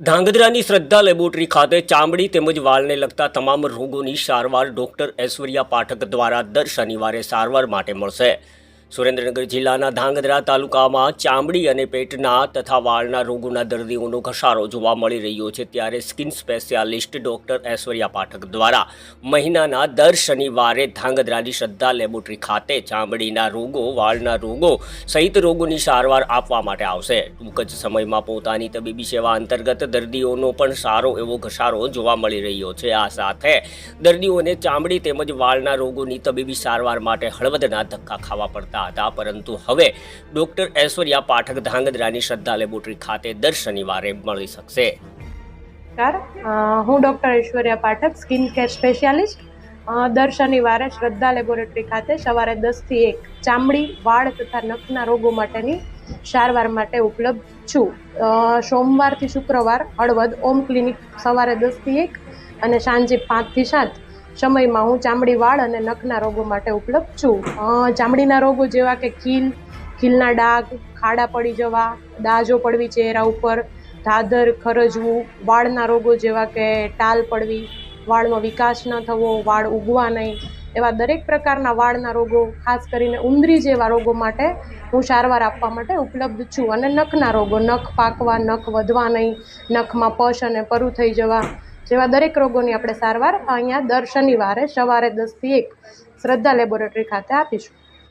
ધાંગધ્રાની શ્રદ્ધા લેબોરેટરી ખાતે ચામડી તેમજ વાળને લગતા તમામ રોગોની સારવાર ડોક્ટર ઐશ્વર્યા પાઠક દ્વારા દર શનિવારે સારવાર માટે મળશે. સુરેન્દ્રનગર જિલ્લાના ધાંગધ્રા તાલુકામાં ચામડી અને પેટના તથા વાળના રોગોના દર્દીઓનો ઘસારો જોવા મળી રહ્યો છે ત્યારે skin specialist doctor Aishwarya Pathak દ્વારા મહિનાના દર શનિવારે ધાંગધ્રાની શ્રદ્ધા લેબોરેટરી ખાતે ચામડીના રોગો, વાળના રોગો સહિત રોગોની સારવાર આપવા માટે આવશે. ટૂંક જ સમયમાં પોતાની તબીબી સેવા અંતર્ગત દર્દીઓનો પણ સારો એવો ઘસારો જોવા મળી રહ્યો છે. આ સાથે દર્દીઓને ચામડી તેમજ વાળના રોગોની તબીબી સારવાર માટે હળવદના ધક્કા ખાવા પડતા હતા પરંતુ હવે ડોક્ટર ઐશ્વર્યા પાઠક ધાંગધ્રાની શ્રદ્ધા લેબોરેટરી ખાતે દર શનિવારે મળી શકશે. હું doctor Aishwarya Pathak, skin care specialist. દર શનિવારે શ્રદ્ધા લેબોરેટરી ખાતે સવારે દસથી એક ચામડી, વાળ તથા નખના રોગો માટેની સારવાર માટે ઉપલબ્ધ છું. સોમવારથી શુક્રવાર હળવદ ઓમ ક્લિનિક સવારે દસથી એક અને સાંજે પાંચથી સાત. સમયમાં હું ચામડી વાળ અને નખના રોગો માટે ઉપલબ્ધ છું. ચામડીના રોગો જેવા કે ખીલ, ખીલના ડાઘ, ખાડા પડી જવા, દાજો પડવી, ચહેરા ઉપર, ધાધર, ખરજવું, વાળના રોગો જેવા કે ટાલ પડવી વાળનો વિકાસ ન થવો, વાળ ઉગવા નહીં, એવા દરેક પ્રકારના વાળના રોગો, ખાસ કરીને ઉંદરી જેવા રોગો માટે હું સારવાર આપવા માટે ઉપલબ્ધ છું. અને નખના રોગો, નખ પાકવા, નખ વધવા નહીં, નખમાં પશ અને પરુ થઈ જવા જેવા દરેક રોગોની આપણે સારવાર અહીંયા દર શનિવારે સવારે દસથી એક શ્રદ્ધા લેબોરેટરી ખાતે આપીશું.